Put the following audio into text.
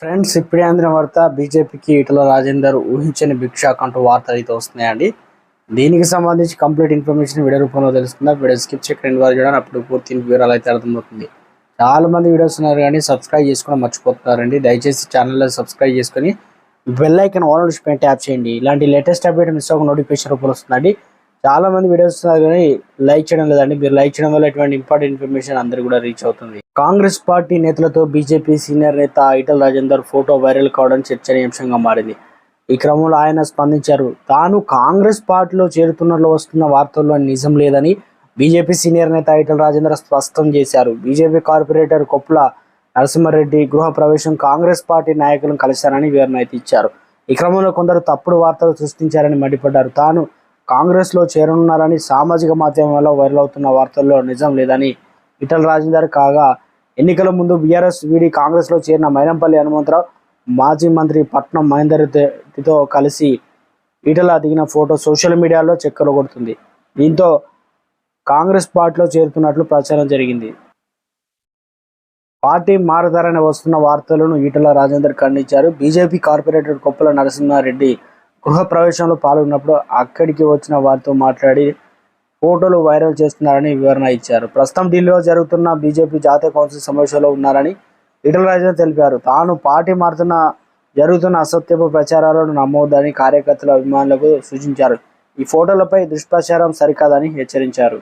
Friends ఇప్పుడే అందిన వార్త బీజేపీకి ఇటల రాజేందర్ ఊహించని భిక్షాక్ అంటూ వార్తలు అయితే వస్తున్నాయండి. దీనికి సంబంధించి కంప్లీట్ ఇన్ఫర్మేషన్ వీడియో రూపంలో తెలుస్తుందా వీడియో స్కిప్ చేయకుండా వారు చూడండి అప్పుడు పూర్తి వివరాలు అయితే అర్థమవుతుంది. చాలా మంది వీడియోస్ ఉన్నారు కానీ సబ్స్క్రైబ్ చేసుకోవడం మర్చిపోతున్నారండి. దయచేసి ఛానల్లో సబ్స్క్రైబ్ చేసుకొని bell icon all notification tap చేయండి. ఇలాంటి లేటెస్ట్ అప్డేట్ మిస్ అవ్వకుండా నోటిఫికేషన్ రూపంలో వస్తుందండి. చాలా మంది వీడియోస్ వస్తున్నారు కానీ లైక్ చేయడం లేదండి. మీరు లైక్ చేయడం వల్ల ఎటువంటి ఇంపార్టెంట్ ఇన్ఫర్మేషన్ అందరు కూడా రీచ్ అవుతుంది. కాంగ్రెస్ పార్టీ నేతలతో బీజేపీ సీనియర్ నేత ఈటల రాజేందర్ ఫోటో వైరల్ కావడం చర్చనీయాంశంగా మారింది. ఈ క్రమంలో ఆయన స్పందించారు తాను కాంగ్రెస్ పార్టీలో చేరుతున్నట్లు వస్తున్న వార్తల్లో నిజం లేదని బీజేపీ సీనియర్ నేత ఈటల రాజేందర్ స్పష్టం చేశారు. బీజేపీ కార్పొరేటర్ కొప్పుల నరసింహారెడ్డి గృహ ప్రవేశం కాంగ్రెస్ పార్టీ నాయకులను కలిశారని వివరణ అయితే ఇచ్చారు. ఈ క్రమంలో కొందరు తప్పుడు వార్తలు సృష్టించారని మండిపడ్డారు. తాను కాంగ్రెస్లో చేరనున్నారని సామాజిక మాధ్యమాల్లో వైరల్ అవుతున్న వార్తల్లో నిజం లేదని విఠల్ రాజేందర్ కాగా ఎన్నికల ముందు బీఆర్ఎస్ వీడి కాంగ్రెస్లో చేరిన మైనంపల్లి హనుమంతరావు మాజీ మంత్రి పట్నం మహేందర్ రెడ్డితో కలిసి ఈటలా దిగిన ఫోటో సోషల్ మీడియాలో చక్కర్లు కొడుతుంది. దీంతో కాంగ్రెస్ పార్టీలో చేరుతున్నట్లు ప్రచారం జరిగింది. పార్టీ మారతారని వస్తున్న వార్తలను ఈటల రాజేందర్ ఖండించారు. బీజేపీ కార్పొరేటర్ కొప్పుల నరసింహారెడ్డి గృహ ప్రవేశంలో పాల్గొన్నప్పుడు అక్కడికి వచ్చిన వారితో మాట్లాడి ఫోటోలు వైరల్ చేస్తున్నారని వివరణ ఇచ్చారు. ప్రస్తుతం ఢిల్లీలో జరుగుతున్న బీజేపీ జాతీయ కౌన్సిల్ సమావేశంలో ఉన్నారని ఈటల రాజేందర్ తెలిపారు. తాను పార్టీ మారుతున్న జరుగుతున్న అసత్యపు ప్రచారాలను నమ్మవద్దని కార్యకర్తల అభిమానులకు సూచించారు. ఈ ఫోటోలపై దుష్ప్రచారం సరికాదని హెచ్చరించారు.